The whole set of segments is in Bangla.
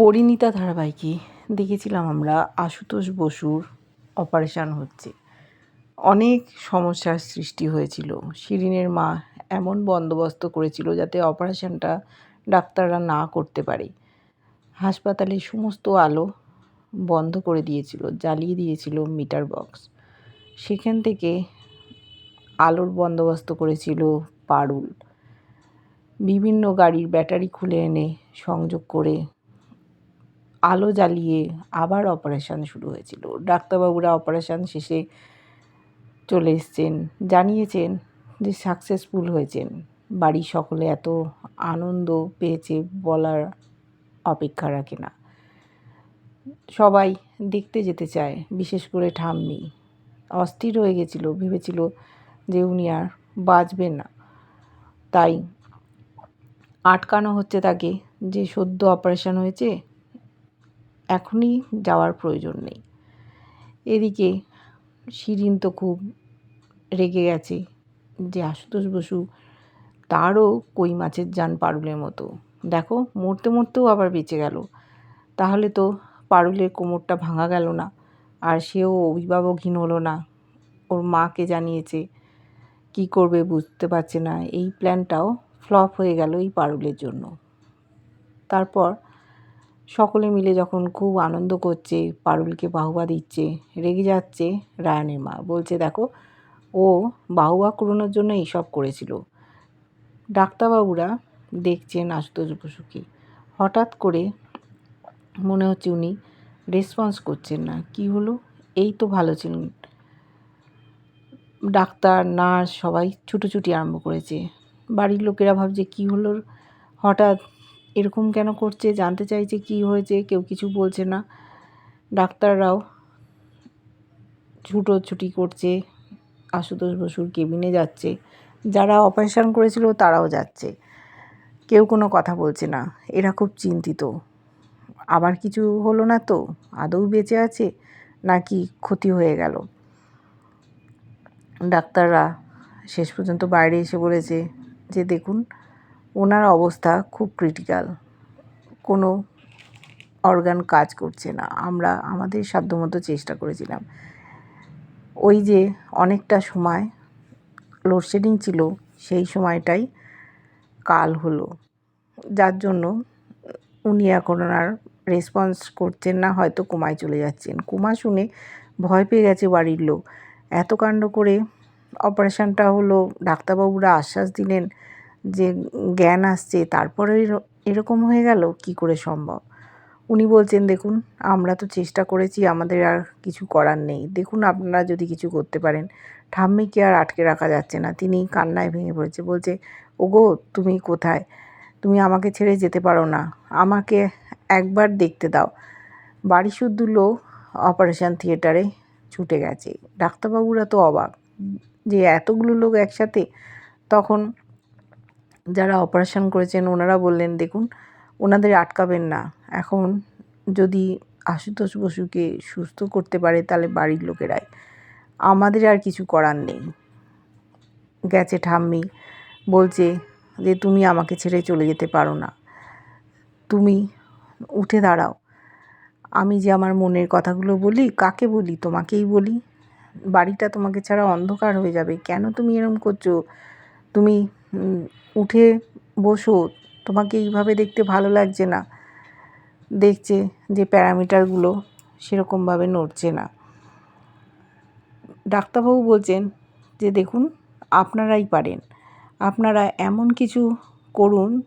পরিণীতা ধারাবাহিকে দেখেছিলাম আমরা আশুতোষ বসুর অপারেশান হচ্ছে। অনেক সমস্যার সৃষ্টি হয়েছিল। শিরিনের মা এমন বন্দোবস্ত করেছিল যাতে অপারেশানটা ডাক্তাররা না করতে পারে। হাসপাতালে সমস্ত আলো বন্ধ করে দিয়েছিল, জ্বালিয়ে দিয়েছিল মিটার বক্স। সেখান থেকে আলোর বন্দোবস্ত করেছিল পারুল। বিভিন্ন গাড়ির ব্যাটারি খুলে এনে সংযোগ করে আলো জ্বালিয়ে আবার অপারেশান শুরু হয়েছিল। ডাক্তারবাবুরা অপারেশান শেষে চলে এসছেন, জানিয়েছেন যে সাকসেসফুল হয়েছেন। বাড়ির সকলে এত আনন্দ পেয়েছে বলার অপেক্ষা রাখে না। সবাই দেখতে যেতে চায়, বিশেষ করে ঠাম্মি। অস্থির হয়ে গেছিল, ভেবেছিল যে উনি আর বাঁচবেন না। তাই আটকানো হচ্ছে তাকে যে সদ্য অপারেশন হয়েছে এখনই যাওয়ার প্রয়োজন নেই। এদিকে শিরিন তো খুব রেগে গেছে যে আশুতোষ বসু তারও কই মাছের যান পারুলের মতো। দেখো, মরতে মরতেও আবার বেঁচে গেল। তাহলে তো পারুলের কোমরটা ভাঙা গেল না, আর সেও অভিভাবকহীন হলো না। ওর মাকে জানিয়েছে, কি করবে বুঝতে পারছে না। এই প্ল্যানটাও ফ্লপ হয়ে গেল এই পারুলের জন্য। তারপর সকলে মিলে যখন খুব আনন্দ করছে, পারুলকে বাহুবা দিচ্ছে, রেগে যাচ্ছে রায়ানের মা। বলছে, দেখো, ও বাহুবা কুড়োনোর জন্য এইসব করেছিল। ডাক্তারবাবুরা দেখছেন আশুতোষ বসুকে। হঠাৎ করে মনে হচ্ছে উনি রেসপন্স করছেন না। কি হলো? এই তো ভালো ছিলেন। ডাক্তার, নার্স সবাই ছুটোছুটি আরম্ভ করেছে। বাড়ির লোকেরা ভাবছে, কি হলো? হঠাৎ এরকম কেন করছে? জানতে চাইছে কি হয়েছে, কেউ কিছু বলছে না। ডাক্তাররাও ছুটোছুটি করছে, আশুতোষ বসুর কেবিনে যাচ্ছে। যারা অপারেশন করেছিল তারাও যাচ্ছে। কেউ কোনো কথা বলছে না। এরা খুব চিন্তিত। আবার কিছু হলো না তো? আদৌ বেঁচে আছে? নাকি ক্ষতি হয়ে গেল? ডাক্তাররা শেষ পর্যন্ত বাইরে এসে বলেছে যে, দেখুন ওনার অবস্থা খুব ক্রিটিক্যাল কোনো অর্গান কাজ করছে না। আমরা, আমাদের সাধ্যমতো চেষ্টা করেছিলাম। ওই যে অনেকটা সময় লোডশেডিং ছিল, সেই সময়টাই কাল হলো। যার জন্য উনি এখন আর রেসপন্স করছেন না, হয়তো কোমায় চলে যাচ্ছেন। কোমা শুনে ভয় পেয়ে গেছে বাড়ির লোক। এত কাণ্ড করে অপারেশানটা হলো, ডাক্তারবাবুরা আশ্বাস দিলেন যে জ্ঞান আসছে তারপরে এরকম হয়ে গেল? কি করে সম্ভব? উনি বলছেন, দেখুন, আমরা তো চেষ্টা করেছি, আমাদের আর কিছু করার নেই। দেখুন, আপনারা যদি কিছু করতে পারেন, ঠাম্মিকে আর আটকে রাখা যাচ্ছে না। তিনি কান্নায় ভেঙে পড়েছে। বলছে, ওগো, তুমি কোথায়? তুমি আমাকে ছেড়ে যেতে পারো না। আমাকে একবার দেখতে দাও। বাড়ি শুদ্ধ লোক অপারেশান থিয়েটারে ছুটে গেছে। ডাক্তারবাবুরা তো অবাক যে এতগুলো লোক একসাথে, তখন যারা অপারেশন করেছেন, ওনারা বললেন, দেখুন, ওনাদের আটকাবেন না। এখন যদি আশুতোষ বসুকে সুস্থ করতে পারে, তাহলে বাড়ির লোকেরাই। আমাদের আর কিছু করার নেই। গেছে ঠাম্মি, বলছে যে, তুমি আমাকে ছেড়ে চলে যেতে পারো না। তুমি উঠে দাঁড়াও। আমি যে আমার মনের কথাগুলো বলি, কাকে বলি? তোমাকেই বলি। বাড়িটা তোমাকে ছাড়া অন্ধকার হয়ে যাবে। কেন তুমি এরম করছ? তুমি উঠে বসো, তোমাকে এইভাবে দেখতে ভালো লাগছে না। দেখছে যে প্যারামিটারগুলো সেরকমভাবে নড়ছে না। ডাক্তারবাবু বলছেন যে, দেখুন, আপনারাই পারেন। আপনারা এমন কিছু করুন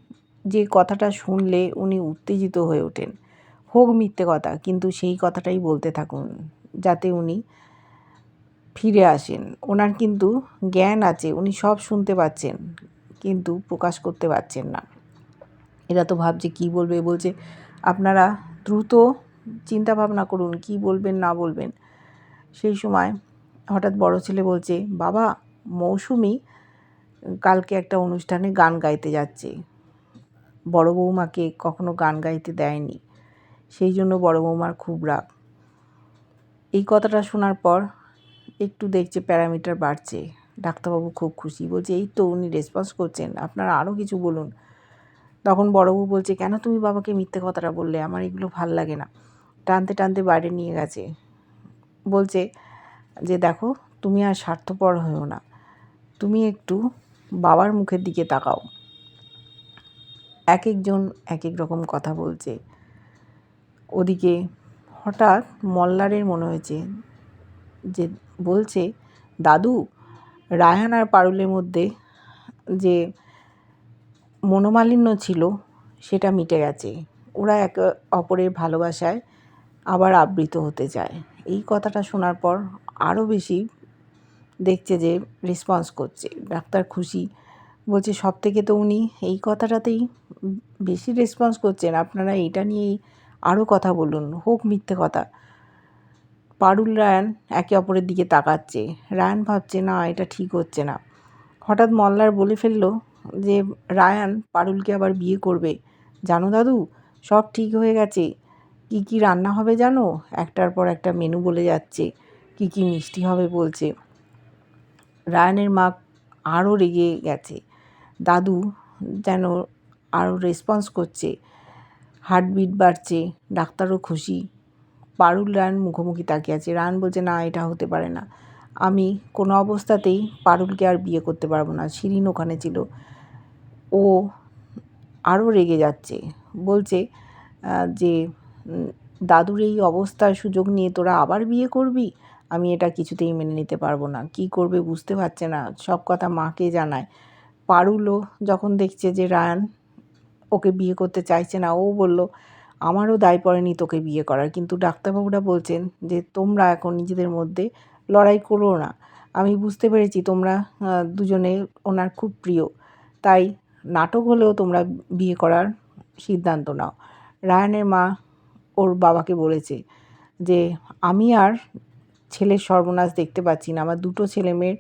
যে কথাটা শুনলে উনি উত্তেজিত হয়ে ওঠেন। হোক মিথ্যে কথা, কিন্তু সেই কথাটাই বলতে থাকুন, যাতে উনি ফিরে আসেন। ওনার কিন্তু জ্ঞান আছে, উনি সব শুনতে পাচ্ছেন। কিন্তু প্রকাশ করতে পারছেন না। এরা তো ভাবছে, কী বলবে? বলছে, আপনারা দ্রুত চিন্তা ভাবনা করুন, কি বলবেন, না বলবেন। সেই সময় হঠাৎ বড় ছেলে বলছে, বাবা, মৌসুমি কালকে একটা অনুষ্ঠানে গান গাইতে যাচ্ছে। বড় বৌমাকে কখনো গান গাইতে দেয়নি। সেই জন্য বড় বৌমার খুব রাগ। এই কথাটা শোনার পর একটু দেখছে প্যারামিটার বাড়ছে। ডাক্তারবাবু খুব খুশি। বলছে, এই তো উনি রেসপন্স করছেন। আপনারা আরও কিছু বলুন। তখন বড়বু বলছে, কেন তুমি বাবাকে মিথ্যে কথাটা বললে? আমার এগুলো ভালো লাগে না। টানতে টানতে বাইরে নিয়ে গেছে। বলছে যে, দেখো, তুমি আর স্বার্থপর হয়েও না। তুমি একটু বাবার মুখের দিকে তাকাও। এক একজন এক এক রকম কথা বলছে। ওদিকে হঠাৎ মল্লারের মনে হয়েছে যে, বলছে, দাদু রায়হান আর পারুলের মধ্যে যে মনোমালিন্য ছিল, সেটা মিটে গেছে। ওরা এক অপরের ভালোবাসায় আবার আবৃত হতে চায়। এই কথাটা শোনার পর আরও বেশি দেখছে যে রেসপন্স করছে। ডাক্তার খুশি বলছে, সব থেকে তো উনি এই কথাটাতেই বেশি রেসপন্স করছেন। আপনারা এটা নিয়েই আরও কথা বলুন। হোক মিথ্যে কথা। পারুল রায়ান একে অপরের দিকে তাকাচ্ছে। রায়ান ভাবছে, না, এটা ঠিক হচ্ছে না। হঠাৎ মল্লার বলে ফেলল যে, রায়ান পারুলকে আবার বিয়ে করবে। জানো দাদু, সব ঠিক হয়ে গেছে। কি কি রান্না হবে জানো? একটার পর একটা মেনু বলে যাচ্ছে। কি কি মিষ্টি হবে? বলছে। রায়ানের মা আরও রেগে গেছে। দাদু যেন আরও রেসপন্স করছে। হার্টবিট বাড়ছে। ডাক্তারও খুশি। পারুল রায়ন মুখোমুখি তাকিয়ে আছে রায়ন বলছে, না, এটা হতে পারে না। আমি কোনো অবস্থাতেই পারুলকে আর বিয়ে করতে পারব না। শিরিন ওখানে ছিল। ও আরও রেগে যাচ্ছে। বলছে যে দাদুর এই অবস্থার সুযোগ নিয়ে তোরা আবার বিয়ে করবি? আমি এটা কিছুতেই মেনে নিতে পারব না। কি করবে বুঝতে পারছে না। সব কথা মাকে জানায়। পারুলও যখন দেখছে যে রায়ান ওকে বিয়ে করতে চাইছে না, ও বলল আমারও দায় পড়েনি তোকে বিয়ে করার। কিন্তু ডাক্তারবাবুরা বলছেন যে, তোমরা এখন নিজেদের মধ্যে লড়াই করো না। আমি বুঝতে পেরেছি তোমরা দুজনে ওনার খুব প্রিয়। তাই নাটক হলেও তোমরা বিয়ে করার সিদ্ধান্ত নাও। রায়ানের মা ওর বাবাকে বলেছে যে, আমি আর ছেলের সর্বনাশ দেখতে পাচ্ছি না। আমার দুটো ছেলে মেয়ের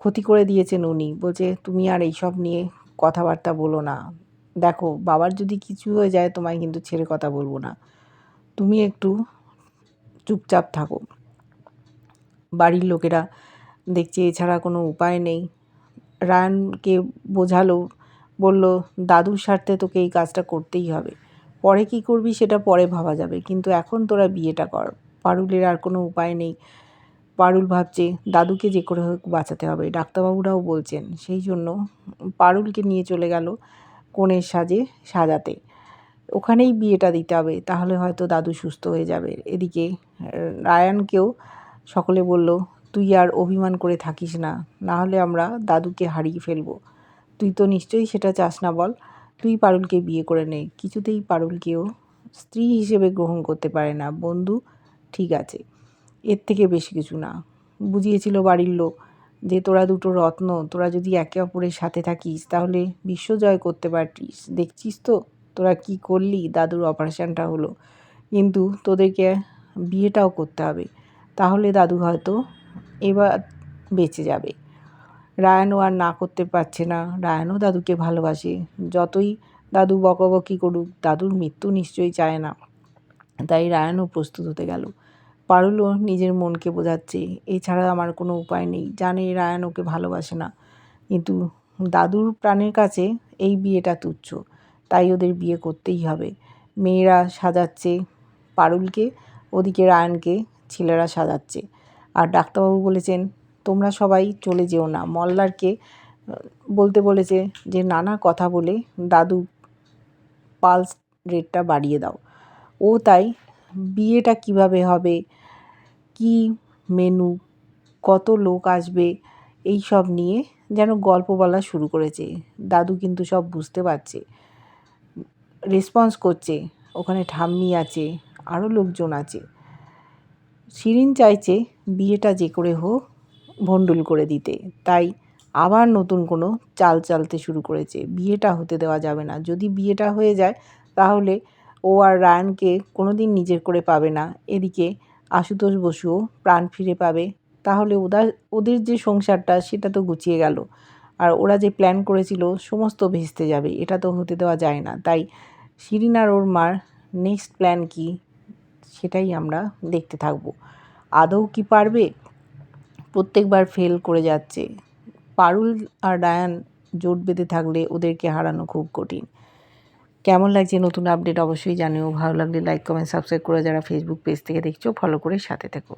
ক্ষতি করে দিয়েছেন উনি। বলছে, তুমি আর এইসব নিয়ে কথাবার্তা বলো না। দেখো, বাবার যদি কিছু হয়ে যায়, তোমায় কিন্তু ছেড়ে কথা বলব না। তুমি একটু চুপচাপ থাকো। বাড়ির লোকেরা দেখছে, এছাড়া কোনো উপায় নেই। রায়ানকে বোঝালো, বলল, দাদুর স্বার্থে তোকে এই কাজটা করতেই হবে। পরে কি করবি সেটা পরে ভাবা যাবে। কিন্তু এখন তোরা বিয়েটা কর। পারুলের আর কোনো উপায় নেই। পারুল ভাবছে, দাদুকে যে করে হোক বাঁচাতে হবে। ডাক্তারবাবুরাও বলছেন। সেই জন্য পারুলকে নিয়ে চলে গেল। কনের সাজে সাজাতে। ওখানেই বিয়েটা দিতে হবে, তাহলে হয়তো দাদু সুস্থ হয়ে যাবে। এদিকে রায়ানকেও সকলে বলল, তুই আর অভিমান করে থাকিস না না হলে আমরা দাদুকে হারিয়ে ফেলব। তুই তো নিশ্চয়ই সেটা চাস না বল, তুই পারুলকে বিয়ে করে নে। কিছুতেই পারুলকেও স্ত্রী হিসেবে গ্রহণ করতে পারে না। বন্ধু, ঠিক আছে, এর থেকে বেশি কিছু না। বুঝিয়েছিল বাড়ির লোক। যে তোরা দুটো রত্ন, তোরা যদি একে অপরের সাথে থাকিস, তাহলে বিশ্ব জয় করতে পারতিস। দেখছিস তো? তোরা কি করলি? দাদুর অপারেশানটা হলো। কিন্তু তোদেরকে বিয়েটাও করতে হবে। তাহলে দাদু হয়তো এবার বেঁচে যাবে। রায়ানও আর না করতে পারছে না। রায়ানও দাদুকে ভালোবাসে। যতই দাদু বকবকি করুক, দাদুর মৃত্যু নিশ্চয়ই চায় না। তাই রায়ানও প্রস্তুত হতে গেল। পারুলও নিজের মনকে বোঝাচ্ছে। এছাড়া আমার কোনো উপায় নেই। জানে রায়ান ওকে ভালোবাসে না। কিন্তু দাদুর প্রাণের কাছে এই বিয়েটা তুচ্ছ। তাই ওদের বিয়ে করতেই হবে। মেয়েরা সাজাচ্ছে পারুলকে, ওদিকে রায়ানকে, ছেলেরা সাজাচ্ছে। আর ডাক্তারবাবু বলেছেন, তোমরা সবাই চলে যেও না। মল্লারকে বলতে বলেছে যে, নানা কথা বলে দাদু পালস রেটটা বাড়িয়ে দাও। ও তাই বিয়েটা কীভাবে হবে? কি মেনু? কত লোক আসবে? এই সব নিয়ে যেন গল্প বলা শুরু করেছে। দাদু কিন্তু সব বুঝতে পারছে। রেসপন্স করছে। ওখানে ঠাম্মি আছে আরও লোকজন আছে। শিরিন চাইছে বিয়েটা যে করে হোক, ভণ্ডুল করে দিতে। তাই আবার নতুন কোনো চাল চালতে শুরু করেছে। বিয়েটা হতে দেওয়া যাবে না। যদি বিয়েটা হয়ে যায়, তাহলে ও আর রায়ানকে কোনো দিন নিজের করে পাবে না। এদিকে আশুতোষ বসুও প্রাণ ফিরে পাবে। তাহলে ওদের ওদের যে সংসারটা সেটা তো গুছিয়ে গেল। আর ওরা যে প্ল্যান করেছিল সমস্ত ভেস্তে যাবে, এটা তো হতে দেওয়া যায় না। তাই শিরিন আর ওর মার নেক্সট প্ল্যান কি সেটাই আমরা দেখতে থাকব। আদৌ কি পারবে? প্রত্যেকবার ফেল করে যাচ্ছে। পারুল আর ডায়ান জোট বেঁধে থাকলে ওদেরকে হারানো খুব কঠিন। কেমন লাগছে নতুন আপডেট অবশ্যই জানিও। ভালো লাগলে লাইক কমেন্ট সাবস্ক্রাইব করে যারা ফেসবুক পেজ থেকে দেখছ ফলো করে সাথে থেকো।